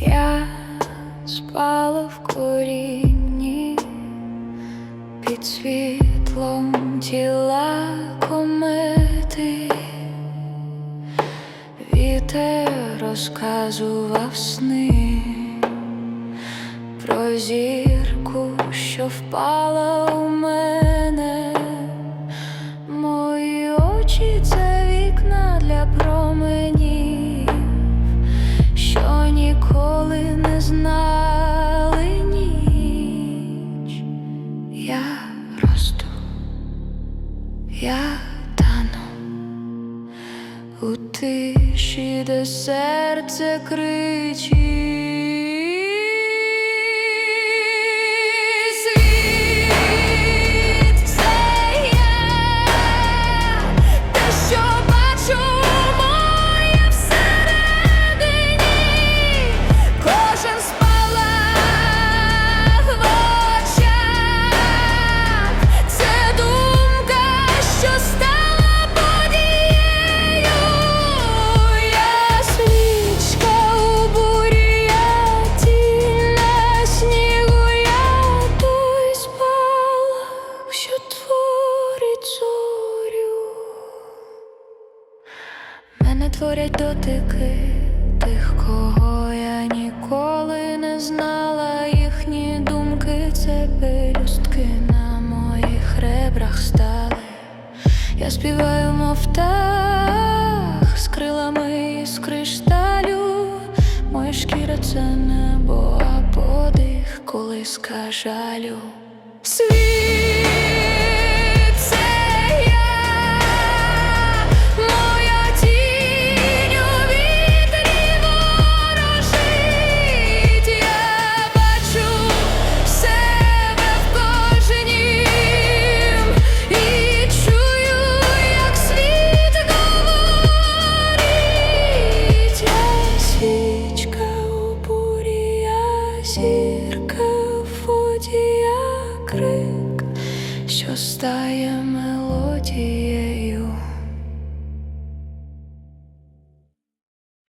Я спала в корінні під Світлом тіла комети. Вітер розказував сни про зірку, що впала у мене. Мої очі це вікна для променів, що ніколи не знали ніч. Я я тану у тиші, де серце кричить. Творять дотики тих, кого я ніколи не знала. Їхні думки це пелюстки на моїх ребрах стали. Я співаю, мов птах з крилами із кришталю. Моя шкіра це небо, а подих, коли скажалю. Світ мелодія крик, що стає мелодія.